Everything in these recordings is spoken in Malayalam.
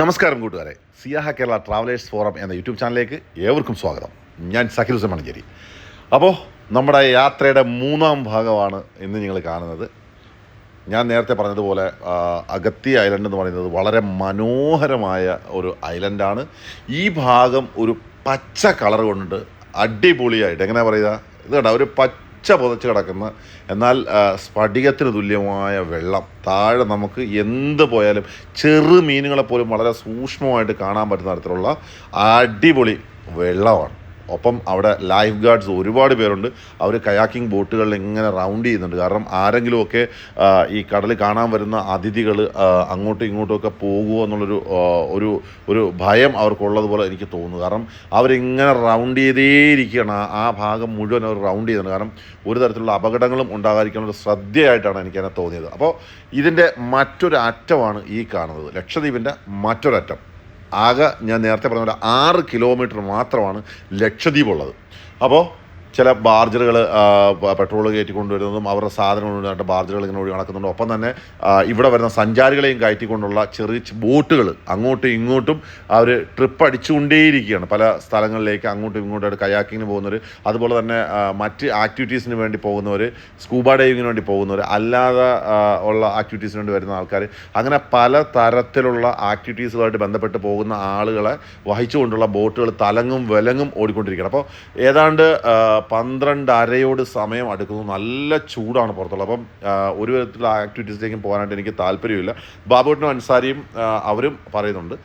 നമസ്കാരം കൂട്ടുകാരെ. സിയാഹ കേരള ട്രാവലേഴ്സ് ഫോറം എന്ന യൂട്യൂബ് ചാനലിലേക്ക് ഏവർക്കും സ്വാഗതം. ഞാൻ സഖിൽ ഹുസൈൻ അപ്പോൾ നമ്മുടെ യാത്രയുടെ മൂന്നാം ഭാഗമാണ് ഇന്ന് നിങ്ങൾ കാണുന്നത്. ഞാൻ നേരത്തെ പറഞ്ഞതുപോലെ അഗത്തി ഐലൻഡ് എന്ന് പറയുന്നത് വളരെ മനോഹരമായ ഒരു ഐലൻഡാണ്. ഈ ഭാഗം ഒരു പച്ച കളർ കൊണ്ട് അടിപൊളിയായിട്ട് എങ്ങനെ പറയുക? ഇത് കണ്ട? ഒരു പച്ച പുതച്ച് കിടക്കുന്ന. എന്നാൽ സ്ഫടികത്തിന് തുല്യമായ വെള്ളം താഴെ നമുക്ക് എന്ത് പോയാലും ചെറു മീനുകളെപ്പോലും വളരെ സൂക്ഷ്മമായിട്ട് കാണാൻ പറ്റുന്ന തരത്തിലുള്ള അടിപൊളി വെള്ളമാണ്. ഒപ്പം അവിടെ ലൈഫ് ഗാർഡ്സ് ഒരുപാട് പേരുണ്ട്. അവർ കയാക്കിംഗ് ബോട്ടുകളിൽ ഇങ്ങനെ റൗണ്ട് ചെയ്യുന്നുണ്ട്. കാരണം ആരെങ്കിലുമൊക്കെ ഈ കടൽ കാണാൻ വരുന്ന അതിഥികൾ അങ്ങോട്ടും ഇങ്ങോട്ടുമൊക്കെ പോകുമോ എന്നുള്ളൊരു ഒരു ഒരു ഭയം അവർക്കുള്ളതുപോലെ എനിക്ക് തോന്നുന്നു. കാരണം അവരിങ്ങനെ റൗണ്ട് ചെയ്തേയിരിക്കുകയാണ്. ആ- ഭാഗം മുഴുവൻ അവർ റൗണ്ട് ചെയ്യുന്നുണ്ട്. കാരണം ഒരു തരത്തിലുള്ള അപകടങ്ങളും ഉണ്ടാകാതിരിക്കുന്ന ഒരു ശ്രദ്ധയായിട്ടാണ് എനിക്കതിനെ തോന്നിയത്. അപ്പോൾ ഇതിന്റെ മറ്റൊരു അറ്റമാണ് ഈ കാണുന്നത്. ലക്ഷദ്വീപിന്റെ മറ്റൊരറ്റം. ആകെ ഞാൻ നേരത്തെ പറഞ്ഞ പോലെ ആറ് കിലോമീറ്റർ മാത്രമാണ് ലക്ഷദ്വീപ് ഉള്ളത് അപ്പോൾ ചില ബാർജറുകൾ പെട്രോൾ കയറ്റി കൊണ്ടുവരുന്നതും അവരുടെ സാധനങ്ങൾ ബാർജറുകൾ ഇങ്ങനെ ഒഴി നടക്കുന്നുണ്ട്. ഒപ്പം തന്നെ ഇവിടെ വരുന്ന സഞ്ചാരികളെയും കയറ്റിക്കൊണ്ടുള്ള ചെറിയ ബോട്ടുകൾ അങ്ങോട്ടും ഇങ്ങോട്ടും അവർ ട്രിപ്പ് അടിച്ചുകൊണ്ടേയിരിക്കുകയാണ്. പല സ്ഥലങ്ങളിലേക്ക് അങ്ങോട്ടും ഇങ്ങോട്ടും കയാക്കിങ്ങിന് പോകുന്നവർ അതുപോലെ തന്നെ മറ്റ് ആക്ടിവിറ്റീസിന് വേണ്ടി പോകുന്നവർ സ്കൂബ ഡൈവിങ്ങിന് വേണ്ടി പോകുന്നവർ അല്ലാതെ ഉള്ള ആക്ടിവിറ്റീസിന് വേണ്ടി വരുന്ന ആൾക്കാർ അങ്ങനെ പല തരത്തിലുള്ള ആക്ടിവിറ്റീസുമായിട്ട് ബന്ധപ്പെട്ട് പോകുന്ന ആളുകളെ വഹിച്ചുകൊണ്ടുള്ള ബോട്ടുകൾ തലങ്ങും വിലങ്ങും ഓടിക്കൊണ്ടിരിക്കുകയാണ്. അപ്പോൾ ഏതാണ്ട് പന്ത്രണ്ട് അരയോട് സമയം അടുക്കുന്നു. നല്ല ചൂടാണ് പുറത്തുള്ളത്. അപ്പം ഒരു വിധത്തിലുള്ള ആക്ടിവിറ്റീസിലേക്കും പോകാനായിട്ട് എനിക്ക് താല്പര്യമില്ല. ബാബുട്ടിനും അൻസാരിയും അവരും പറയുന്നുണ്ട്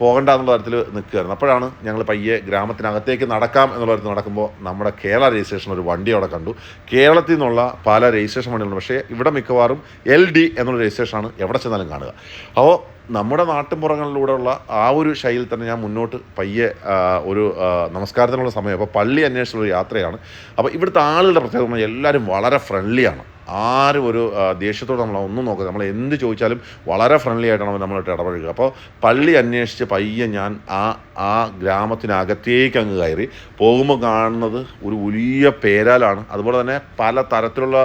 പോകണ്ട എന്നുള്ള തരത്തിൽ നിൽക്കുകയായിരുന്നു. അപ്പോഴാണ് ഞങ്ങൾ പയ്യെ ഗ്രാമത്തിനകത്തേക്ക് നടക്കാം എന്നുള്ള തരത്തിൽ നടക്കുമ്പോൾ നമ്മുടെ കേരള രജിസ്ട്രേഷൻ ഒരു വണ്ടി അവിടെ കണ്ടു. കേരളത്തിൽ നിന്നുള്ള പല രജിസ്ട്രേഷൻ വണ്ടികളുണ്ട്. പക്ഷേ ഇവിടെ മിക്കവാറും എൽ ഡി എന്നുള്ള രജിസ്ട്രേഷനാണ് എവിടെ ചെന്നാലും കാണുക. അപ്പോൾ നമ്മുടെ നാട്ടുമ്പുറങ്ങളിലൂടെയുള്ള ആ ഒരു ശൈലിയിൽ തന്നെ ഞാൻ മുന്നോട്ട് പയ്യെ ഒരു നമസ്കാരത്തിനുള്ള സമയം. അപ്പോൾ പള്ളി അന്വേഷിച്ചുള്ള യാത്രയാണ്. അപ്പോൾ ഇവിടുത്തെ ആളുകളുടെ പ്രത്യേകത എല്ലാവരും വളരെ ഫ്രണ്ട്ലിയാണ് ആരും ഒരു ദേഷ്യത്തോട് നമ്മൾ ഒന്നും നോക്കുക നമ്മൾ എന്ത് ചോദിച്ചാലും വളരെ ഫ്രണ്ട്ലി ആയിട്ടാണ് നമ്മളായിട്ട് ഇടപഴകുക. അപ്പോൾ പള്ളി അന്വേഷിച്ച് പയ്യെ ഞാൻ ആ ആ ഗ്രാമത്തിനകത്തേക്ക് അങ്ങ് കയറി. പോകുമ്പോൾ കാണുന്നത് ഒരു വലിയ പേരാലാണ്. അതുപോലെ തന്നെ പല തരത്തിലുള്ള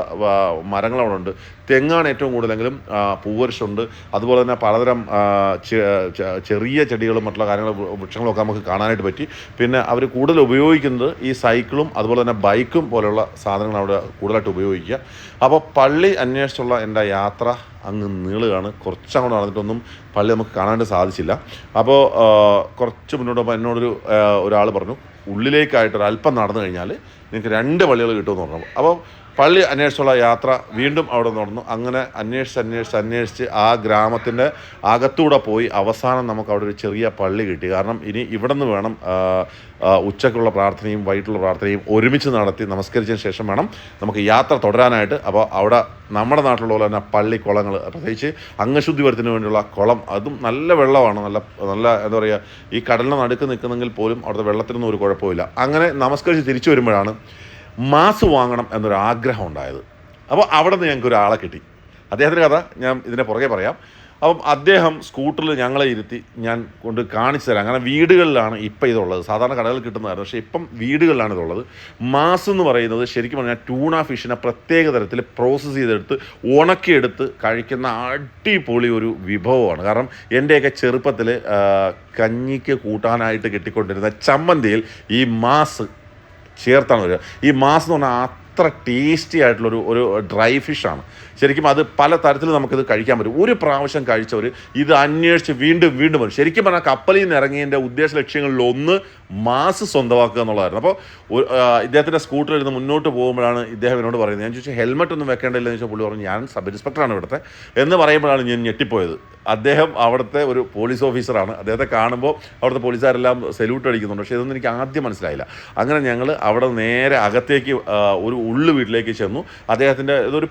മരങ്ങളവിടെ ഉണ്ട്. തെങ്ങാണ് ഏറ്റവും കൂടുതലെങ്കിലും പൂവരിശുണ്ട്. അതുപോലെ തന്നെ പലതരം ചെറിയ ചെടികളും മറ്റുള്ള കാര്യങ്ങളും വൃക്ഷങ്ങളും ഒക്കെ നമുക്ക് കാണാനായിട്ട് പറ്റി. പിന്നെ അവർ കൂടുതൽ ഉപയോഗിക്കുന്നത് ഈ സൈക്കിളും അതുപോലെ തന്നെ ബൈക്കും പോലെയുള്ള സാധനങ്ങൾ അവിടെ കൂടുതലായിട്ട് ഉപയോഗിക്കുക. അപ്പോൾ പള്ളി അന്വേഷിച്ചുള്ള എന്റെ യാത്ര അങ്ങ് നീളുകയാണ്. കുറച്ചങ്ങോട്ട് നടന്നിട്ടൊന്നും പള്ളി നമുക്ക് കാണാനായിട്ട് സാധിച്ചില്ല. അപ്പോൾ കുറച്ച് മുന്നോട്ട് പോകുമ്പോൾ എന്നോടൊരു ഒരാൾ പറഞ്ഞു ഉള്ളിലേക്കായിട്ട് ഒരു അല്പം നടന്നു കഴിഞ്ഞാൽ നിങ്ങൾക്ക് രണ്ട് പള്ളികൾ കിട്ടുമെന്ന് പറഞ്ഞു. അപ്പോൾ പള്ളി അന്വേഷിച്ചുള്ള യാത്ര വീണ്ടും അവിടെ നടന്നു. അങ്ങനെ അന്വേഷിച്ച് അന്വേഷിച്ച് അന്വേഷിച്ച് ആ ഗ്രാമത്തിന്റെ അകത്തൂടെ പോയി അവസാനം നമുക്ക് അവിടെ ഒരു ചെറിയ പള്ളി കിട്ടി. കാരണം ഇനി ഇവിടെ നിന്ന് വേണം ആ, പ്രാർത്ഥനയും വൈകിട്ടുള്ള പ്രാർത്ഥനയും ഒരുമിച്ച് നടത്തി നമസ്കരിച്ചതിന് ശേഷം വേണം നമുക്ക് യാത്ര തുടരാനായിട്ട്. അപ്പോൾ അവിടെ നമ്മുടെ നാട്ടിലുള്ള പോലെ തന്നെ പള്ളി കുളങ്ങൾ പ്രത്യേകിച്ച് അംഗശുദ്ധി വരുത്തിന് വേണ്ടിയുള്ള കുളം അതും നല്ല വെള്ളമാണ്. നല്ല നല്ല എന്താ പറയുക ഈ കടലിന് നടുക്ക് നിൽക്കുന്നെങ്കിൽ പോലും അവിടുത്തെ വെള്ളത്തിനൊന്നും ഒരു കുഴപ്പമില്ല. അങ്ങനെ നമസ്കരിച്ച് തിരിച്ചു വരുമ്പോഴാണ് മാസ് വാങ്ങണം എന്നൊരു ആഗ്രഹം ഉണ്ടായത്. അപ്പോൾ അവിടെ നിന്ന് ഞങ്ങൾക്ക് ഒരാളെ കിട്ടി. അദ്ദേഹത്തിന്റെ കഥ ഞാൻ ഇതിനെ പുറകെ പറയാം. അപ്പം അദ്ദേഹം സ്കൂട്ടറിൽ ഞങ്ങളെ ഇരുത്തി ഞാൻ കൊണ്ട് കാണിച്ചു തരാം. അങ്ങനെ വീടുകളിലാണ് ഇപ്പം ഇതുള്ളത്. സാധാരണ കടകളിൽ കിട്ടുന്നതായിരുന്നു. പക്ഷേ ഇപ്പം വീടുകളിലാണ് ഇതുള്ളത്. മാസ് എന്ന് പറയുന്നത് ശരിക്കും പറഞ്ഞാൽ ട്യൂണ ഫിഷിനെ പ്രത്യേക തരത്തിൽ പ്രോസസ്സ് ചെയ്തെടുത്ത് ഉണക്കിയെടുത്ത് കഴിക്കുന്ന അടിപൊളി ഒരു വിഭവമാണ്. കാരണം എന്റെയൊക്കെ ചെറുപ്പത്തിൽ കഞ്ഞിക്ക് കൂട്ടാനായിട്ട് കിട്ടിക്കൊണ്ടിരുന്ന ചമ്മന്തിയിൽ ഈ മാസ് ചേർത്താണ് വരിക. ഈ മാസ് എന്ന് പറഞ്ഞാൽ അത്ര ടേസ്റ്റി ആയിട്ടുള്ളൊരു ഒരു ഡ്രൈ ഫിഷാണ് ശരിക്കും അത് പല തരത്തിൽ നമുക്കിത് കഴിക്കാൻ പറ്റും. ഒരു പ്രാവശ്യം കഴിച്ചവർ ഇത് അന്വേഷിച്ച് വീണ്ടും വീണ്ടും വരും. ശരിക്കും പറഞ്ഞാൽ കപ്പലിൽ നിന്ന് ഇറങ്ങിയതിന്റെ ഉദ്ദേശ ലക്ഷ്യങ്ങളിൽ ഒന്ന് മാസ് സ്വന്തമാക്കുക എന്നുള്ളതായിരുന്നു. അപ്പോൾ ഇദ്ദേഹത്തിന്റെ സ്കൂട്ടറിൽ ഇരുന്ന് മുന്നോട്ട് പോകുമ്പോഴാണ് ഇദ്ദേഹം എന്നോട് പറയുന്നത്. ഞാൻ ചോദിച്ചു ഹെൽമെറ്റ് ഒന്നും വെക്കേണ്ടില്ല എന്ന് ചോദിച്ചാൽ പുള്ളി പറഞ്ഞു ഞാൻ സബ് ഇൻസ്പെക്ടറാണ് ഇവിടുത്തെ എന്ന് പറയുമ്പോഴാണ് ഞാൻ ഞെട്ടിപ്പോയത്. അദ്ദേഹം അവിടുത്തെ ഒരു പോലീസ് ഓഫീസറാണ്. അദ്ദേഹത്തെ കാണുമ്പോൾ അവിടുത്തെ പോലീസുകാരെല്ലാം സല്യൂട്ട് അടിക്കുന്നുണ്ട്. പക്ഷേ ഇതൊന്നും എനിക്ക് ആദ്യം മനസ്സിലായില്ല. അങ്ങനെ ഞങ്ങൾ അവിടെ നേരെ അകത്തേക്ക് ഒരു ഉള്ളു വീട്ടിലേക്ക് ചെന്നു. അദ്ദേഹത്തിന്റെ ഇതൊരു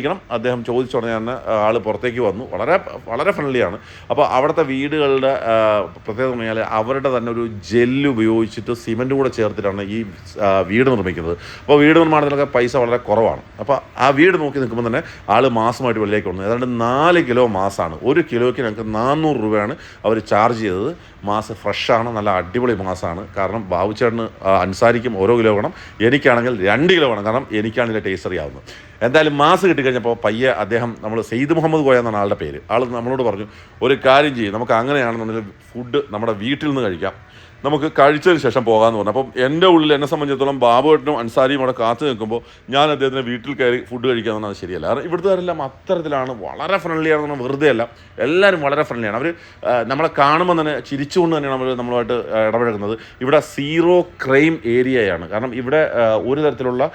പരിചയക്കാരനായിരിക്കണം അദ്ദേഹം ചോദിച്ച ഉടനെ തന്നെ ആൾ പുറത്തേക്ക് വന്നു. വളരെ വളരെ ഫ്രണ്ട്ലിയാണ് അപ്പോൾ അവിടുത്തെ വീടുകളുടെ പ്രത്യേകത പറഞ്ഞാൽ അവരുടെ തന്നെ ഒരു ജെല്ല് ഉപയോഗിച്ചിട്ട് സിമന്റ് കൂടെ ചേർത്തിട്ടാണ് ഈ വീട് നിർമ്മിക്കുന്നത്. അപ്പോൾ വീട് നിർമ്മാണത്തിനൊക്കെ പൈസ വളരെ കുറവാണ്. അപ്പോൾ ആ വീട് നോക്കി നിൽക്കുമ്പോൾ തന്നെ ആൾ മാസമായിട്ട് വെളിയിലേക്ക് വന്നു. ഏതാണ്ട് നാല് കിലോ മാസമാണ് ഒരു കിലോയ്ക്ക് ഞങ്ങൾക്ക് നാനൂറ് രൂപയാണ് അവർ ചാർജ് ചെയ്തത്. മാസ് ഫ്രഷാണ് നല്ല അടിപൊളി മാസമാണ് കാരണം ബാബുച്ചേട്ടന് അനുസാരിക്കും ഓരോ കിലോ വേണം. എനിക്കാണെങ്കിൽ രണ്ട് കിലോ വേണം. കാരണം എനിക്കാണ് ഇതിന്റെ ടേസ്റ്റ് അറിയാവുന്നത്. എന്തായാലും മാസ് കിട്ടിക്കഴിഞ്ഞപ്പോൾ പയ്യെ അദ്ദേഹം നമ്മൾ സെയ്ദ് മുഹമ്മദ് കോയ എന്നാണ് ആളുടെ പേര്. ആൾ നമ്മളോട് പറഞ്ഞു ഒരു കാര്യം ചെയ്യും നമുക്ക് അങ്ങനെയാണെന്നുണ്ടെങ്കിൽ ഫുഡ് നമ്മുടെ വീട്ടിൽ നിന്ന് കഴിക്കാം. നമുക്ക് കഴിച്ചതിന് ശേഷം പോകാമെന്ന് പറഞ്ഞു. അപ്പം എന്റെ ഉള്ളിൽ എന്നെ സംബന്ധിച്ചിടത്തോളം ബാബുവേട്ടനും അൻസാരിയും അവിടെ കാത്തു നിൽക്കുമ്പോൾ ഞാൻ അദ്ദേഹത്തിന് വീട്ടിൽ കയറി ഫുഡ് കഴിക്കുക പറഞ്ഞാൽ ശരിയല്ല. കാരണം ഇവിടുത്തുകാരെല്ലാം അത്തരത്തിലാണ് വളരെ ഫ്രണ്ട്ലി ആണെന്ന് പറഞ്ഞാൽ വെറുതെ അല്ല എല്ലാവരും വളരെ ഫ്രണ്ട്ലിയാണ് അവർ നമ്മളെ കാണുമ്പോൾ തന്നെ ചിരിച്ചുകൊണ്ട് തന്നെയാണ് അവർ നമ്മളുമായിട്ട് ഇടപഴകുന്നത്. ഇവിടെ സീറോ ക്രൈം ഏരിയയാണ് കാരണം ഇവിടെ ഒരു തരത്തിലുള്ള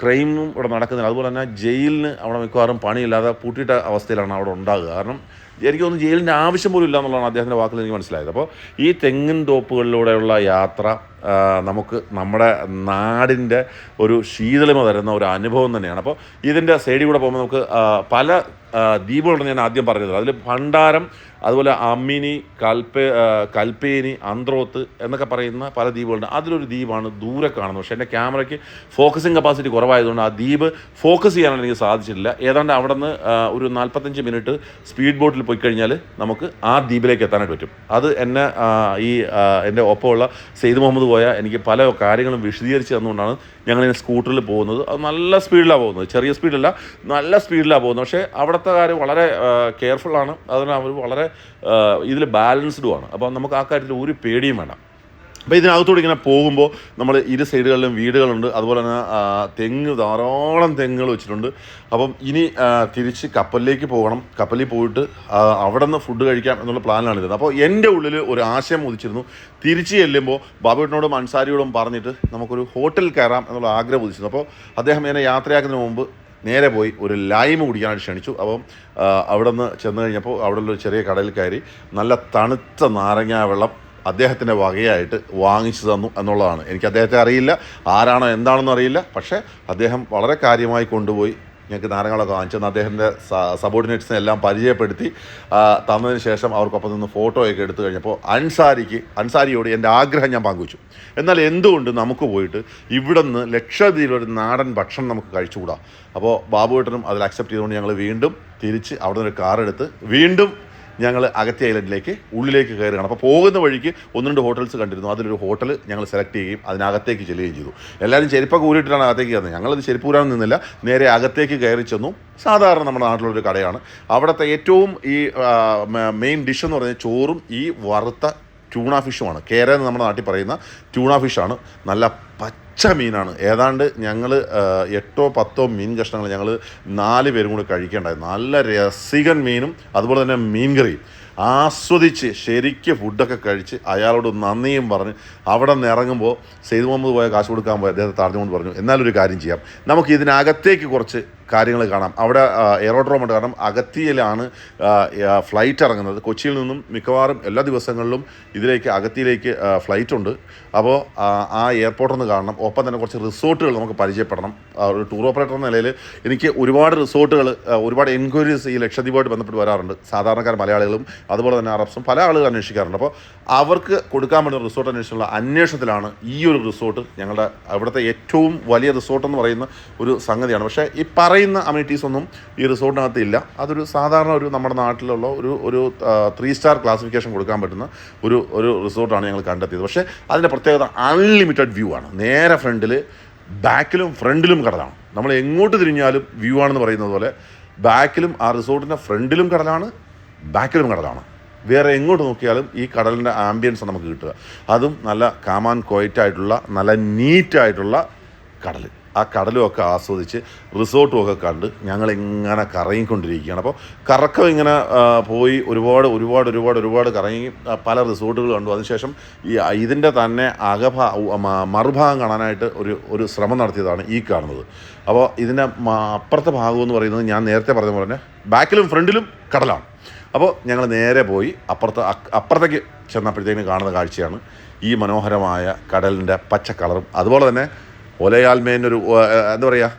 ക്രൈമും ഇവിടെ നടക്കുന്നില്ല. അതുപോലെ തന്നെ ജയിലിന് അവിടെ മിക്കവാറും പണിയില്ലാതെ പൂട്ടിയിട്ട അവസ്ഥയിലാണ് അവിടെ ഉണ്ടാകുക. കാരണം എനിക്ക് തോന്നുന്നു ജയിലിന്റെ ആവശ്യം പോലും ഇല്ല എന്നുള്ളതാണ് അദ്ദേഹത്തിന്റെ വാക്കിൽ എനിക്ക് മനസ്സിലായത്. അപ്പോൾ ഈ തെങ്ങിൻ തോപ്പുകളിലൂടെയുള്ള യാത്ര നമുക്ക് നമ്മുടെ നാടിന്റെ ഒരു ശീതളിമ തരുന്ന ഒരു അനുഭവം തന്നെയാണ്. അപ്പോൾ ഇതിന്റെ സൈഡിൽ കൂടെ പോകുമ്പോൾ നമുക്ക് പല ദ്വീപുകളുണ്ടെന്ന് ഞാൻ ആദ്യം പറഞ്ഞത് അതിൽ ഭണ്ഡാരം അതുപോലെ അമ്മിനി കൽപ്പേ കൽപ്പേനി അന്ത്രോത്ത് എന്നൊക്കെ പറയുന്ന പല ദ്വീപുകളുണ്ട്. അതിലൊരു ദ്വീപാണ് ദൂരെ കാണുന്നത്. പക്ഷേ എന്റെ ക്യാമറയ്ക്ക് ഫോക്കസിങ് കപ്പാസിറ്റി കുറവായതുകൊണ്ട് ആ ദ്വീപ് ഫോക്കസ് ചെയ്യാൻ എനിക്ക് സാധിച്ചിട്ടില്ല. ഏതാണ്ട് അവിടെ നിന്ന് ഒരു നാൽപ്പത്തഞ്ച് മിനിറ്റ് സ്പീഡ് ബോട്ടിൽ പോയി കഴിഞ്ഞാൽ നമുക്ക് ആ ദ്വീപിലേക്ക് എത്താനായിട്ട് പറ്റും. അത് എന്നെ ഈ എന്റെ ഒപ്പമുള്ള സെയ്ദ് മുഹമ്മദ് പോയ എനിക്ക് പല കാര്യങ്ങളും വിശദീകരിച്ച് തന്നുകൊണ്ടാണ് ഞങ്ങളിങ്ങനെ സ്കൂട്ടറിൽ പോകുന്നത്. അത് നല്ല സ്പീഡിലാണ് പോകുന്നത്. ചെറിയ സ്പീഡല്ല നല്ല സ്പീഡിലാണ് പോകുന്നത്. പക്ഷേ അവിടുത്തെ കാര്യം വളരെ കെയർഫുള്ളാണ് അതിന് അവർ വളരെ ഇതിൽ ബാലൻസ്ഡും ആണ്. അപ്പോൾ നമുക്ക് ആ കാര്യത്തിൽ ഒരു പേടിയും വേണം അപ്പോൾ ഇതിനകത്തൂടെ ഇങ്ങനെ പോകുമ്പോൾ നമ്മൾ ഇരു സൈഡുകളിലും വീടുകളുണ്ട്. അതുപോലെ തന്നെ തെങ്ങ് ധാരാളം തെങ്ങുകൾ വെച്ചിട്ടുണ്ട്. അപ്പം ഇനി തിരിച്ച് കപ്പലിലേക്ക് പോകണം. കപ്പലിൽ പോയിട്ട് അവിടെ നിന്ന് ഫുഡ് കഴിക്കാം എന്നുള്ള പ്ലാനിലാണ് ഇരുന്നത് അപ്പോൾ എന്റെ ഉള്ളിൽ ഒരു ആശയം ഉദിച്ചിരുന്നു. തിരിച്ച് ചെല്ലുമ്പോൾ ബാബുവിനോടും അൻസാരിയോടും പറഞ്ഞിട്ട് നമുക്കൊരു ഹോട്ടൽ കയറാം എന്നുള്ള ആഗ്രഹം ഉദിച്ചിരുന്നു. അപ്പോൾ അദ്ദേഹം എന്നെ യാത്രയാക്കുന്നതിന് മുമ്പ് നേരെ പോയി ഒരു ലൈം കുടിക്കാനായിട്ട് ക്ഷണിച്ചു. അപ്പം അവിടെ നിന്ന് ചെന്ന് കഴിഞ്ഞപ്പോൾ അവിടെ ഒരു ചെറിയ കടയിൽ കയറി നല്ല തണുത്ത നാരങ്ങാ വെള്ളം അദ്ദേഹത്തിന്റെ വകയായിട്ട് വാങ്ങിച്ചു തന്നു എന്നുള്ളതാണ്. എനിക്ക് അദ്ദേഹത്തെ അറിയില്ല ആരാണോ എന്താണെന്ന് അറിയില്ല. പക്ഷേ അദ്ദേഹം വളരെ കാര്യമായി കൊണ്ടുപോയി ഞങ്ങൾക്ക് നാരങ്ങളൊക്കെ വാങ്ങിച്ചു അദ്ദേഹത്തിന്റെ സബോർഡിനേറ്റ്സിനെ എല്ലാം പരിചയപ്പെടുത്തി. തന്നതിന് ശേഷം അവർക്കൊപ്പം നിന്ന് ഫോട്ടോയൊക്കെ എടുത്തു കഴിഞ്ഞപ്പോൾ അൻസാരിക്ക് അൻസാരിയോട് എന്റെ ആഗ്രഹം ഞാൻ പങ്കുവച്ചു. എന്നാൽ എന്തുകൊണ്ട് നമുക്ക് പോയിട്ട് ഇവിടെ നിന്ന് ലക്ഷദ്വീപിലൊരു നാടൻ ഭക്ഷണം നമുക്ക് കഴിച്ചുകൂടാ? അപ്പോൾ ബാബു ഏട്ടനും അതിൽ അക്സെപ്റ്റ് ചെയ്തുകൊണ്ട് ഞങ്ങൾ വീണ്ടും തിരിച്ച് അവിടെ നിന്ന് ഒരു കാർ എടുത്ത് വീണ്ടും ഞങ്ങൾ അഗത്തി ഐലൻഡിലേക്ക് ഉള്ളിലേക്ക് കയറുകയാണ്. അപ്പോൾ പോകുന്ന വഴിക്ക് ഒന്ന് രണ്ട് ഹോട്ടൽസ് കണ്ടിരുന്നു. അതിലൊരു ഹോട്ടൽ ഞങ്ങൾ സെലക്ട് ചെയ്യുകയും അതിനകത്തേക്ക് ചെല്ലുകയും ചെയ്തു. എല്ലാവരും ചെരുപ്പൊക്കെ ഊരിയിട്ടാണ് അകത്തേക്ക് കയറുന്നത്. ഞങ്ങളത് ചെരുപ്പ് ഊരാൻ നിന്നില്ല. നേരെ അകത്തേക്ക് കയറി ചെന്നു. സാധാരണ നമ്മുടെ നാട്ടിലൊരു കടയാണ്. അവിടുത്തെ ഏറ്റവും ഈ മെയിൻ ഡിഷ് എന്ന് പറഞ്ഞാൽ ചോറും ഈ വറുത്ത ട്യൂണ ഫിഷുമാണ് കേര എന്ന് നമ്മുടെ നാട്ടിൽ പറയുന്ന ട്യൂണ ഫിഷാണ് നല്ല പച്ച മീനാണ്. ഏതാണ്ട് ഞങ്ങൾ എട്ടോ പത്തോ മീൻ കഷ്ണങ്ങൾ ഞങ്ങൾ നാല് പേരും കൂടി കഴിക്കേണ്ടായി നല്ല രസികൻ മീനും അതുപോലെ തന്നെ മീൻ കറിയും ആസ്വദിച്ച് ശരിക്ക് ഫുഡൊക്കെ കഴിച്ച് അയാളോട് നന്ദിയും പറഞ്ഞ് അവിടെ നിന്ന് ഇറങ്ങുമ്പോൾ സെയ്ദ് മുഹമ്മദ് പോയ കാശ് കൊടുക്കാൻ പോയി. അദ്ദേഹത്തെ താഴ്ന്നുകൊണ്ട് പറഞ്ഞു എന്നാലൊരു കാര്യം ചെയ്യാം. നമുക്ക് ഇതിനകത്തേക്ക് കുറച്ച് കാര്യങ്ങൾ കാണാം. അവിടെ എയറോഡ്രോം ഉണ്ട്. കാരണം അഗത്തിയിലാണ് ഫ്ലൈറ്റ് ഇറങ്ങുന്നത്. കൊച്ചിയിൽ നിന്നും മിക്കവാറും എല്ലാ ദിവസങ്ങളിലും ഇതിലേക്ക് അഗത്തിയിലേക്ക് ഫ്ലൈറ്റ് ഉണ്ട്. അപ്പോൾ ആ എയർപോർട്ടിൽ നിന്ന് കാണണം. ഒപ്പം തന്നെ കുറച്ച് റിസോർട്ടുകൾ നമുക്ക് പരിചയപ്പെടണം. ഒരു ടൂർ ഓപ്പറേറ്റർ എന്ന നിലയിൽ എനിക്ക് ഒരുപാട് റിസോർട്ടുകൾ ഒരുപാട് എൻക്വയറീസ് ഈ ലക്ഷദ്വീപുമായിട്ട് ബന്ധപ്പെട്ട് വരാറുണ്ട്. സാധാരണക്കാർ മലയാളികളും അതുപോലെ തന്നെ അറബ്സും പല ആളുകൾ അന്വേഷിക്കാറുണ്ട്. അപ്പോൾ അവർക്ക് കൊടുക്കാൻ പറ്റുന്ന റിസോർട്ട് അന്വേഷിച്ചുള്ള അന്വേഷണത്തിലാണ് ഈ ഒരു റിസോർട്ട് ഞങ്ങളുടെ അവിടുത്തെ ഏറ്റവും വലിയ റിസോർട്ട് എന്ന് പറയുന്ന ഒരു സംഗതിയാണ്. പക്ഷേ ഈ പറയുന്ന അമ്യൂണിറ്റീസ് ഒന്നും ഈ റിസോർട്ടിനകത്ത് ഇല്ല. അതൊരു സാധാരണ ഒരു നമ്മുടെ നാട്ടിലുള്ള ഒരു ഒരു ത്രീ സ്റ്റാർ ക്ലാസിഫിക്കേഷൻ കൊടുക്കാൻ പറ്റുന്ന ഒരു ഒരു റിസോർട്ടാണ് ഞങ്ങൾ കണ്ടെത്തിയത്. പക്ഷേ അതിന്റെ പ്രത്യേകത അൺലിമിറ്റഡ് വ്യൂ ആണ്. നേരെ ഫ്രണ്ടിൽ ബാക്കിലും ഫ്രണ്ടിലും കടലാണ്. നമ്മൾ എങ്ങോട്ട് തിരിഞ്ഞാലും വ്യൂ ആണെന്ന് പറയുന്നത് പോലെ ബാക്കിലും ആ റിസോർട്ടിന്റെ ഫ്രണ്ടിലും കടലാണ് ബാക്കിലും കടലാണ്. വേറെ എങ്ങോട്ട് നോക്കിയാലും ഈ കടലിന്റെ ആംബിയൻസ് നമുക്ക് കിട്ടുക. അതും നല്ല കാമാൻ ക്വയറ്റായിട്ടുള്ള നല്ല നീറ്റായിട്ടുള്ള കടൽ ആ കടലും ഒക്കെ ആസ്വദിച്ച് റിസോർട്ടും ഒക്കെ കണ്ട് ഞങ്ങളിങ്ങനെ കറങ്ങിക്കൊണ്ടിരിക്കുകയാണ്. അപ്പോൾ കറക്കം ഇങ്ങനെ പോയി ഒരുപാട് ഒരുപാട് ഒരുപാട് ഒരുപാട് കറങ്ങി പല റിസോർട്ടുകൾ കണ്ടു. അതിനുശേഷം ഈ ഇതിന്റെ തന്നെ അകഭാ മറുഭാഗം കാണാനായിട്ട് ഒരു ഒരു ശ്രമം നടത്തിയതാണ് ഈ കാണുന്നത്. അപ്പോൾ ഇതിന്റെ അപ്പുറത്തെ ഭാഗം എന്ന് പറയുന്നത് ഞാൻ നേരത്തെ പറഞ്ഞ പോലെ തന്നെ ബാക്കിലും ഫ്രണ്ടിലും കടലാണ്. അപ്പോൾ ഞങ്ങൾ നേരെ പോയി അപ്പുറത്ത് അപ്പുറത്തേക്ക് ചെന്നപ്പോഴത്തേക്കും കാണുന്ന കാഴ്ചയാണ് ഈ മനോഹരമായ കടലിന്റെ പച്ച കളറും. അതുപോലെ തന്നെ ഒലയാൽമേന്റെ ഒരു എന്താ പറയുക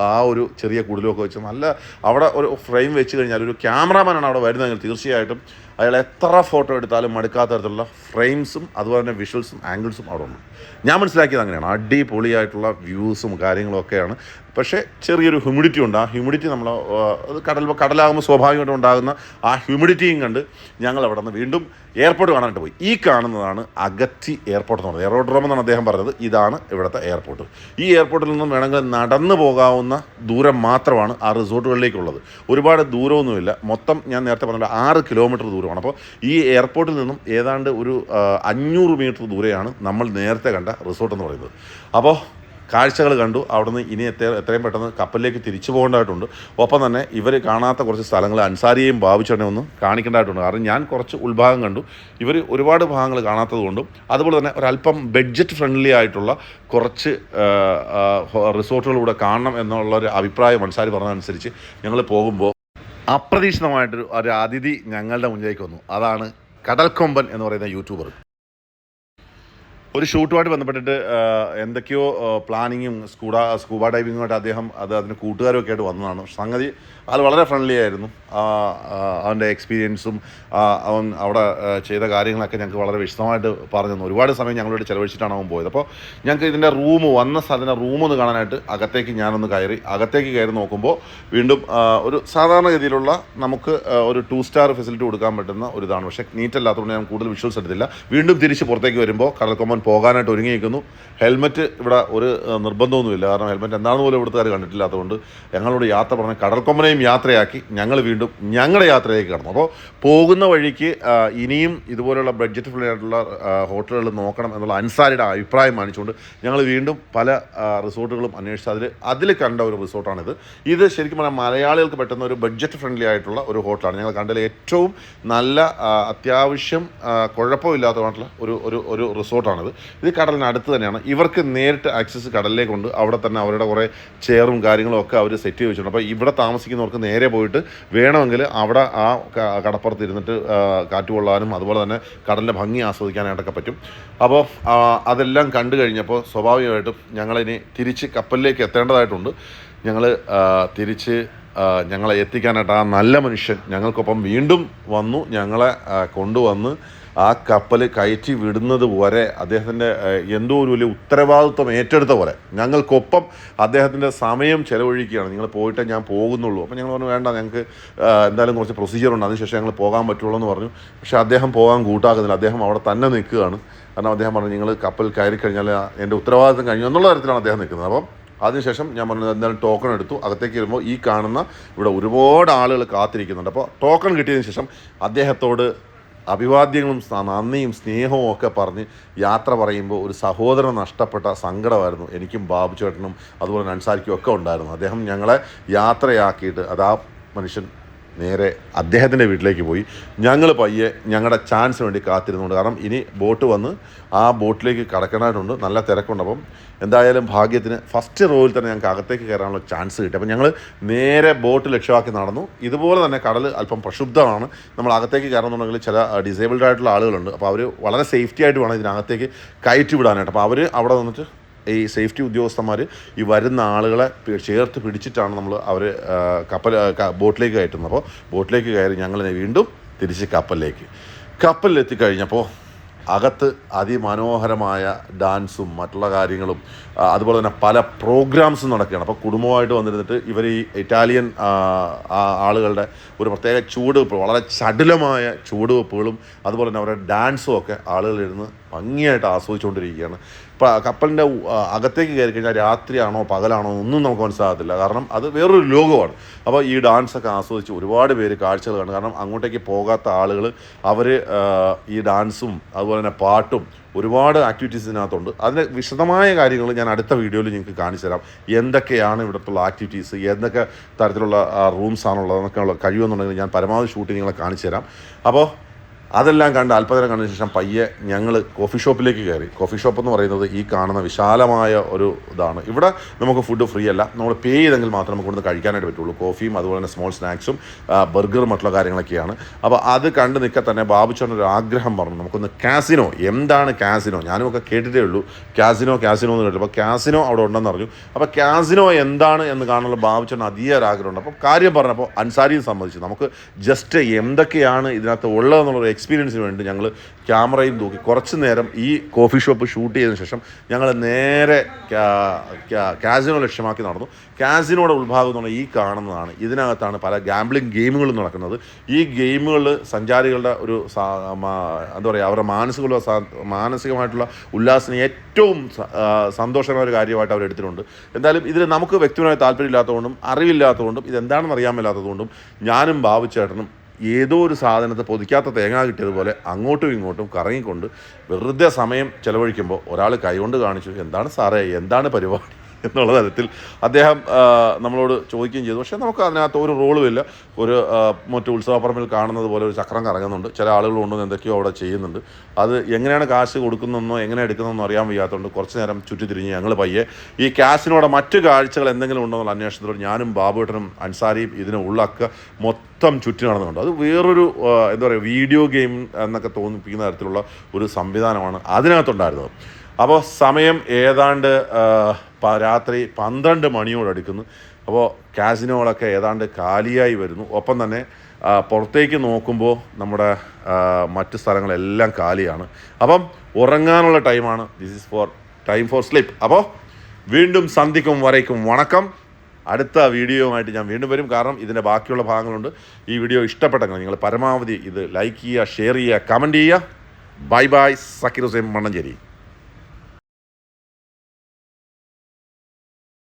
ആ ഒരു ചെറിയ കുടിലൊക്കെ വെച്ച് നല്ല അവിടെ ഒരു ഫ്രെയിം വെച്ച് കഴിഞ്ഞാൽ ഒരു ക്യാമറാമാനാണ് അവിടെ വരുന്നതെങ്കിൽ തീർച്ചയായിട്ടും അയാൾ എത്ര ഫോട്ടോ എടുത്താലും മടുക്കാത്ത തരത്തിലുള്ള ഫ്രെയിംസും അതുപോലെ തന്നെ വിഷ്വൽസും ആംഗിൾസും അവിടെ ഉണ്ട്. ഞാൻ മനസ്സിലാക്കിയത് അങ്ങനെയാണ്. അടിപൊളിയായിട്ടുള്ള വ്യൂസും കാര്യങ്ങളും ഒക്കെയാണ്. പക്ഷേ ചെറിയൊരു ഹ്യൂമിഡിറ്റി ഉണ്ട്. ആ ഹ്യൂമിഡിറ്റി നമ്മൾ കടൽ കടലാകുമ്പോൾ സ്വാഭാവികമായിട്ടും ഉണ്ടാകുന്ന ആ ഹ്യൂമിഡിറ്റിയും കണ്ട് ഞങ്ങൾ അവിടെ നിന്ന് വീണ്ടും എയർപോർട്ട് കാണാനായിട്ട് പോയി. ഈ കാണുന്നതാണ് അഗത്തി എയർപോർട്ട് എന്ന് പറയുന്നത്. എയറോഡ്രോം എന്നാണ് അദ്ദേഹം പറഞ്ഞത്. ഇതാണ് ഇവിടുത്തെ എയർപോർട്ട് ഈ എയർപോർട്ടിൽ നിന്നും വേണമെങ്കിൽ നടന്നു പോകാവുന്ന ദൂരം മാത്രമാണ് ആ റിസോർട്ടുകളിലേക്കുള്ളത് ഒരുപാട് ദൂരമൊന്നുമില്ല. മൊത്തം ഞാൻ നേരത്തെ പറഞ്ഞ ആറ് കിലോമീറ്റർ ദൂരമാണ് അപ്പോൾ ഈ എയർപോർട്ടിൽ നിന്നും ഏതാണ്ട് ഒരു അഞ്ഞൂറ് മീറ്റർ ദൂരെയാണ് നമ്മൾ നേരത്തെ കണ്ട റിസോർട്ട് എന്ന് പറയുന്നത്. അപ്പോൾ കാഴ്ചകൾ കണ്ടു. അവിടുന്ന് ഇനി എത്ര എത്രയും പെട്ടെന്ന് കപ്പലിലേക്ക് തിരിച്ചു പോകേണ്ടതായിട്ടുണ്ട്. ഒപ്പം തന്നെ ഇവർ കാണാത്ത കുറച്ച് സ്ഥലങ്ങൾ അൻസാരിയെയും ബാബുച്ചേട്ടനെ ഒന്ന് കാണിക്കേണ്ടതായിട്ടുണ്ട്. കാരണം ഞാൻ കുറച്ച് ഉൾഭാഗം കണ്ടു. ഇവർ ഒരുപാട് ഭാഗങ്ങൾ കാണാത്തത് കൊണ്ടും അതുപോലെ തന്നെ ഒരല്പം ബഡ്ജറ്റ് ഫ്രണ്ട്ലി ആയിട്ടുള്ള കുറച്ച് റിസോർട്ടുകളിലൂടെ കാണണം എന്നുള്ളൊരു അഭിപ്രായം അൻസാരി പറഞ്ഞതനുസരിച്ച് ഞങ്ങൾ പോകുമ്പോൾ അപ്രതീക്ഷിതമായിട്ടൊരു ഒരു അതിഥി ഞങ്ങളുടെ മുന്നിലേക്ക് വന്നു. അതാണ് കടൽക്കൊമ്പൻ എന്ന് പറയുന്ന യൂട്യൂബർ ഒരു ഷൂട്ടുമായിട്ട് ബന്ധപ്പെട്ടിട്ട് എന്തൊക്കെയോ പ്ലാനിങ്ങും സ്കൂഡ സ്കൂബ ഡൈവിങ്ങുമായിട്ട് അദ്ദേഹം അത് അതിന് കൂട്ടുകാരൊക്കെ ആയിട്ട് വന്നതാണ്. സംഗതി അത് വളരെ ഫ്രണ്ട്ലി ആയിരുന്നു. അവന്റെ എക്സ്പീരിയൻസും അവൻ അവിടെ ചെയ്ത കാര്യങ്ങളൊക്കെ ഞങ്ങൾക്ക് വളരെ വിശദമായിട്ട് പറഞ്ഞു തന്നു. ഒരുപാട് സമയം ഞങ്ങളോട് ചിലവഴിച്ചിട്ടാണ് അവൻ പോയത്. അപ്പോൾ ഞങ്ങൾക്ക് ഇതിന്റെ റൂം വന്ന സ്ഥലത്തിന്റെ ഒന്ന് കാണാനായിട്ട് അകത്തേക്ക് ഞാനൊന്ന് കയറി അകത്തേക്ക് കയറി നോക്കുമ്പോൾ വീണ്ടും ഒരു സാധാരണഗതിയിലുള്ള നമുക്ക് ഒരു ടു സ്റ്റാർ ഫെസിലിറ്റി കൊടുക്കാൻ പറ്റുന്ന ഒരു ഇതാണ് പക്ഷേ നീറ്റ് അല്ലാത്തതുകൊണ്ട് ഞാൻ കൂടുതൽ വിഷ്വൽസ് എടുത്തില്ല. വീണ്ടും തിരിച്ച് പുറത്തേക്ക് വരുമ്പോൾ കടൽക്കൊമ്പൻ പോകാനായിട്ട് ഒരുങ്ങി നിൽക്കുന്നു ഹെൽമെറ്റ് ഇവിടെ ഒരു നിർബന്ധമൊന്നുമില്ല. കാരണം ഹെൽമറ്റ് എന്താണെന്ന് പോലും ഇവിടുത്തുകാർ കണ്ടിട്ടില്ലാത്തതുകൊണ്ട് ഞങ്ങളോട് യാത്ര പറഞ്ഞ് കടൽക്കൊമ്പനെയും യാത്രയാക്കി ഞങ്ങൾ വീണ്ടും ഞങ്ങളുടെ യാത്രയിലേക്ക് കടന്നു. അപ്പോൾ പോകുന്ന വഴിക്ക് ഇനിയും ഇതുപോലെയുള്ള ബഡ്ജറ്റ് ഫ്രീ ആയിട്ടുള്ള ഹോട്ടലുകൾ നോക്കണം എന്നുള്ള അൻസാരിയുടെ അഭിപ്രായം മാനിച്ചുകൊണ്ട് ഞങ്ങൾ വീണ്ടും പല റിസോർട്ടുകളും അന്വേഷിച്ച് അതിൽ അതിൽ കണ്ട ഒരു റിസോർട്ടാണിത്. ഇത് ശരിക്കും പറഞ്ഞാൽ മലയാളികൾക്ക് പറ്റുന്ന ഒരു ബഡ്ജറ്റ് ഫ്രണ്ട്ലി ആയിട്ടുള്ള ഒരു ഹോട്ടലാണ്. ഞങ്ങൾ കണ്ടതിൽ ഏറ്റവും നല്ല അത്യാവശ്യം കുഴപ്പമില്ലാത്തതായിട്ടുള്ള ഒരു ഒരു ഒരു റിസോർട്ടാണിത്. ഇത് കടലിന് അടുത്ത് തന്നെയാണ്. ഇവർക്ക് നേരിട്ട് ആക്സസ് കടലിലേക്കുണ്ട് അവിടെ തന്നെ അവരുടെ കുറേ ചെയറും കാര്യങ്ങളും ഒക്കെ അവർ സെറ്റ് ചെയ്ത് വെച്ചിട്ടുണ്ട്. അപ്പോൾ ഇവിടെ താമസിക്കുന്നവർക്ക് നേരെ പോയിട്ട് വേണമെങ്കിൽ അവിടെ ആ കടപ്പുറത്ത് ഇരുന്നിട്ട് കാറ്റ് കൊള്ളാനും അതുപോലെ തന്നെ കടലിന്റെ ഭംഗി ആസ്വദിക്കാനായിട്ടൊക്കെ പറ്റും. അപ്പോൾ അതെല്ലാം കണ്ടു കഴിഞ്ഞപ്പോൾ സ്വാഭാവികമായിട്ടും ഞങ്ങളിനി തിരിച്ച് കപ്പലിലേക്ക് എത്തേണ്ടതായിട്ടുണ്ട്. ഞങ്ങൾ തിരിച്ച് ഞങ്ങളെ എത്തിക്കാനായിട്ട് ആ നല്ല മനുഷ്യൻ ഞങ്ങൾക്കൊപ്പം വീണ്ടും വന്നു. ഞങ്ങളെ കൊണ്ടുവന്ന് ആ കപ്പൽ കയറ്റി വിടുന്നത് വരെ അദ്ദേഹത്തിന്റെ എന്തോ ഒരു വലിയ ഉത്തരവാദിത്വം ഏറ്റെടുത്ത പോലെ. ഞങ്ങൾക്കൊപ്പം അദ്ദേഹത്തിന്റെ സമയം ചിലവഴിക്കുകയാണ്. നിങ്ങൾ പോയിട്ടേ ഞാൻ പോകുന്നുള്ളൂ. അപ്പോൾ ഞങ്ങൾ പറഞ്ഞു വേണ്ട ഞങ്ങൾക്ക് എന്തായാലും കുറച്ച് പ്രൊസീജിയർ ഉണ്ട്. അതിനുശേഷം ഞങ്ങൾ പോകാൻ പറ്റുള്ളൂ എന്ന് പറഞ്ഞു. പക്ഷേ അദ്ദേഹം പോകാൻ കൂട്ടാക്കുന്നില്ല. അദ്ദേഹം അവിടെ തന്നെ നിൽക്കുകയാണ്. കാരണം അദ്ദേഹം പറഞ്ഞു നിങ്ങൾ കപ്പൽ കയറി കഴിഞ്ഞാൽ എന്റെ ഉത്തരവാദിത്തം കഴിഞ്ഞു എന്നുള്ള തരത്തിലാണ് അദ്ദേഹം നിൽക്കുന്നത്. അപ്പം അതിനുശേഷം ഞാൻ പറഞ്ഞു എന്തായാലും ടോക്കൺ എടുത്തു. അകത്തേക്ക് വരുമ്പോൾ ഈ കാണുന്ന ഇവിടെ ഒരുപാട് ആളുകൾ കാത്തിരിക്കുന്നുണ്ട്. അപ്പോൾ ടോക്കൺ കിട്ടിയതിന് ശേഷം അദ്ദേഹത്തോട് അഭിവാദ്യങ്ങളും നന്ദിയും സ്നേഹവും ഒക്കെ പറഞ്ഞ് യാത്ര പറയുമ്പോൾ ഒരു സഹോദരൻ നഷ്ടപ്പെട്ട സങ്കടമായിരുന്നു. എനിക്കും ബാബു ചേട്ടനും അതുപോലെ അൻസാരിക്കും ഒക്കെ ഉണ്ടായിരുന്നു. അദ്ദേഹം ഞങ്ങളെ യാത്രയാക്കിയിട്ട് അത് ആ മനുഷ്യൻ നേരെ അദ്ദേഹത്തിന്റെ വീട്ടിലേക്ക് പോയി. ഞങ്ങൾ പയ്യെ ഞങ്ങളുടെ ചാൻസ് വേണ്ടി കാത്തിരുന്നുണ്ട്. കാരണം ഇനി ബോട്ട് വന്ന് ആ ബോട്ടിലേക്ക് കടക്കണമായിട്ടുണ്ട് നല്ല തിരക്കുണ്ട്. അപ്പം എന്തായാലും ഭാഗ്യത്തിന് ഫസ്റ്റ് റോയിൽ തന്നെ ഞങ്ങൾക്ക് അകത്തേക്ക് കയറാനുള്ള ചാൻസ് കിട്ടി. അപ്പം ഞങ്ങൾ നേരെ ബോട്ട് ലക്ഷ്യമാക്കി നടന്നു. ഇതുപോലെ തന്നെ കടൽ അല്പം പ്രക്ഷുബ്ധമാണ്. നമ്മൾ അകത്തേക്ക് കയറണമെന്നുണ്ടെങ്കിൽ ചില ഡിസേബിൾഡ് ആയിട്ടുള്ള ആളുകളുണ്ട്. അപ്പോൾ അവർ വളരെ സേഫ്റ്റി ആയിട്ട് വേണം ഇതിനകത്തേക്ക് കയറ്റി വിടാനായിട്ട്. അപ്പോൾ അവർ അവിടെ വന്നിട്ട് ഈ സേഫ്റ്റി ഉദ്യോഗസ്ഥന്മാർ ഈ വരുന്ന ആളുകളെ ചേർത്ത് പിടിച്ചിട്ടാണ് നമ്മൾ അവർ കപ്പൽ ബോട്ടിലേക്ക് കയറ്റുന്നത്. അപ്പോൾ ബോട്ടിലേക്ക് കയറി ഞങ്ങൾ വീണ്ടും തിരിച്ച് കപ്പലിലേക്ക്. കപ്പലിലെത്തിക്കഴിഞ്ഞപ്പോൾ അകത്ത് അതിമനോഹരമായ ഡാൻസും മറ്റുള്ള കാര്യങ്ങളും അതുപോലെ തന്നെ പല പ്രോഗ്രാംസും നടക്കുകയാണ്. അപ്പോൾ കുടുംബമായിട്ട് വന്നിരുന്നിട്ട് ഇവർ ഈ ഇറ്റാലിയൻ ആളുകളുടെ ഒരു പ്രത്യേക ചൂടുവെപ്പ് വളരെ ചടുലമായ ചൂടുവെപ്പുകളും അതുപോലെ തന്നെ അവരുടെ ഡാൻസും ഒക്കെ ആളുകളിരുന്ന് ഭംഗിയായിട്ട് ആസ്വദിച്ചുകൊണ്ടിരിക്കുകയാണ്. ഇപ്പോൾ കപ്പലിന്റെ അകത്തേക്ക് കയറി കഴിഞ്ഞാൽ രാത്രിയാണോ പകലാണോ ഒന്നും നമുക്ക് മനസ്സിലാകത്തില്ല. കാരണം അത് വേറൊരു ലോകമാണ്. അപ്പോൾ ഈ ഡാൻസൊക്കെ ആസ്വദിച്ച് ഒരുപാട് പേര് കാഴ്ചകൾ കാണും കാരണം അങ്ങോട്ടേക്ക് പോകാത്ത ആളുകൾ അവർ ഈ ഡാൻസും അതുപോലെ തന്നെ പാട്ടും ഒരുപാട് ആക്ടിവിറ്റീസ് ഇതിനകത്തുണ്ട്. അതിന്റെ വിശദമായ കാര്യങ്ങൾ ഞാൻ അടുത്ത വീഡിയോയിൽ നിങ്ങൾക്ക് കാണിച്ചു തരാം. എന്തൊക്കെയാണ് ഇവിടുത്തുള്ള ആക്ടിവിറ്റീസ് എന്തൊക്കെ തരത്തിലുള്ള റൂംസ് ആണുള്ളത് എന്നൊക്കെയുള്ള കഴിയുമെന്നുണ്ടെങ്കിൽ ഞാൻ പരമാവധി ഷൂട്ട് നിങ്ങളെ കാണിച്ചു തരാം. അപ്പോൾ അതെല്ലാം കണ്ട് അല്പനേരം കണ്ടതിന് ശേഷം പയ്യെ ഞങ്ങൾ കോഫി ഷോപ്പിലേക്ക് കയറി. കോഫി ഷോപ്പ് എന്ന് പറയുന്നത് ഈ കാണുന്ന വിശാലമായ ഒരു ഇതാണ്. ഇവിടെ നമുക്ക് ഫുഡ് ഫ്രീ അല്ല. നമ്മൾ പേ ചെയ്തെങ്കിൽ മാത്രമേ നമുക്ക് ഇവിടുന്ന് കഴിക്കാനായിട്ട് പറ്റുള്ളൂ. കോഫിയും അതുപോലെ തന്നെ സ്മോൾ സ്നാക്സും ബർഗറും മറ്റുള്ള കാര്യങ്ങളൊക്കെയാണ്. അപ്പോൾ അത് കണ്ട് നിൽക്കാൻ തന്നെ ബാബുച്ചേട്ടൻ ഒരു ആഗ്രഹം പറഞ്ഞു. നമുക്കൊന്ന് കാസിനോ എന്താണ് കാസിനോ ഞാനും ഒക്കെ കേട്ടിട്ടേ ഉള്ളൂ. കാസിനോ കാസിനോ എന്ന് കേട്ടു അപ്പോൾ കാസിനോ അവിടെ ഉണ്ടെന്ന് പറഞ്ഞു അപ്പോൾ കാസിനോ എന്താണ് എന്ന് കാണാനുള്ള ബാബുച്ചേട്ടൻ അതീയ ഒരു ആഗ്രഹമുണ്ട്. അപ്പോൾ കാര്യം പറഞ്ഞപ്പോൾ അൻസാരിയും സമ്മതിച്ചു. നമുക്ക് ജസ്റ്റ് എന്തൊക്കെയാണ് ഇതിനകത്ത് ഉള്ളതെന്നുള്ള എക്സ്പീരിയൻസിന് വേണ്ടി ഞങ്ങൾ ക്യാമറയും തൂക്കി കുറച്ച് നേരം ഈ കോഫി ഷോപ്പ് ഷൂട്ട് ചെയ്തതിന് ശേഷം ഞങ്ങൾ നേരെ കാസിനോ ലക്ഷ്യമാക്കി നടന്നു. കാസിനോയുടെ ഉത്ഭാഗം എന്ന് ഈ കാണുന്നതാണ്. ഇതിനകത്താണ് പല ഗാംബ്ലിംഗ് ഗെയിമുകളും നടക്കുന്നത്. ഈ ഗെയിമുകൾ സഞ്ചാരികളുടെ ഒരു എന്താ പറയുക അവരുടെ മാനസിക മാനസികമായിട്ടുള്ള ഉല്ലാസത്തിന് ഏറ്റവും സന്തോഷകരമായ ഒരു കാര്യമായിട്ട് അവർ എടുത്തിട്ടുണ്ട്. എന്തായാലും ഇതിൽ നമുക്ക് വ്യക്തിപരമായ താല്പര്യമില്ലാത്തതുകൊണ്ടും അറിവില്ലാത്തതുകൊണ്ടും ഇതെന്താണെന്ന് അറിയാൻ മേലാത്തതുകൊണ്ടും ഞാനും ബാബുച്ചേട്ടനും ഏതോ ഒരു സാധനത്തെ പൊതിക്കാത്ത തേങ്ങ കിട്ടിയതുപോലെ അങ്ങോട്ടും ഇങ്ങോട്ടും കറങ്ങിക്കൊണ്ട് വെറുതെ സമയം ചിലവഴിക്കുമ്പോൾ ഒരാൾ കൈകൊണ്ട് കാണിച്ചു എന്താണ് സാറേ എന്താണ് പരിപാടി? എന്നുള്ള തരത്തിൽ അദ്ദേഹം നമ്മളോട് ചോദിക്കുകയും ചെയ്തു. പക്ഷേ നമുക്ക് അതിനകത്ത് ഒരു റോളുമില്ല ഒരു മറ്റു ഉത്സവപ്പറമ്പിൽ കാണുന്നത് പോലെ ഒരു ചക്രം കറങ്ങുന്നുണ്ട്. ചില ആളുകൾ കൊണ്ടുവന്ന് എന്തൊക്കെയോ അവിടെ ചെയ്യുന്നുണ്ട്. അത് എങ്ങനെയാണ് കാശ് കൊടുക്കുന്നതെന്നോ എങ്ങനെ എടുക്കുന്നതെന്നോ അറിയാൻ വയ്യാത്തതുകൊണ്ട് കുറച്ച് നേരം ചുറ്റിത്തിരിഞ്ഞ് ഞങ്ങൾ പയ്യെ ഈ കാശിനോടെ മറ്റു കാഴ്ചകൾ എന്തെങ്കിലും ഉണ്ടോ എന്നുള്ള അന്വേഷണത്തിലൂടെ ഞാനും ബാബുട്ടനും അൻസാരിയും ഇതിനെ ഉള്ളാക്കുക മൊത്തം ചുറ്റി നടന്നുണ്ട് അത് വേറൊരു എന്താ പറയുക വീഡിയോ ഗെയിം എന്നൊക്കെ തോന്നിപ്പിക്കുന്ന തരത്തിലുള്ള ഒരു സംവിധാനമാണ് അതിനകത്തുണ്ടായിരുന്നത്. അപ്പോൾ സമയം ഏതാണ്ട് രാത്രി പന്ത്രണ്ട് മണിയോടടുക്കുന്നു അപ്പോൾ കാസിനോകളൊക്കെ ഏതാണ്ട് കാലിയായി വരുന്നു. ഒപ്പം തന്നെ പുറത്തേക്ക് നോക്കുമ്പോൾ നമ്മുടെ മറ്റ് സ്ഥലങ്ങളെല്ലാം കാലിയാണ്. അപ്പം ഉറങ്ങാനുള്ള ടൈമാണ്. This is for time for sleep അപ്പോൾ വീണ്ടും സന്ധിക്കും വരയ്ക്കും. വണക്കം. അടുത്ത വീഡിയോയുമായിട്ട് ഞാൻ വീണ്ടും വരും. കാരണം ഇതിന്റെ ബാക്കിയുള്ള ഭാഗങ്ങളുണ്ട്. ഈ വീഡിയോ ഇഷ്ടപ്പെട്ടെങ്കിൽ നിങ്ങൾ പരമാവധി ഇത് ലൈക്ക് ചെയ്യുക ഷെയർ ചെയ്യുക കമന്റ് ചെയ്യുക. Bye bye Zakir Hussain Mannancheri.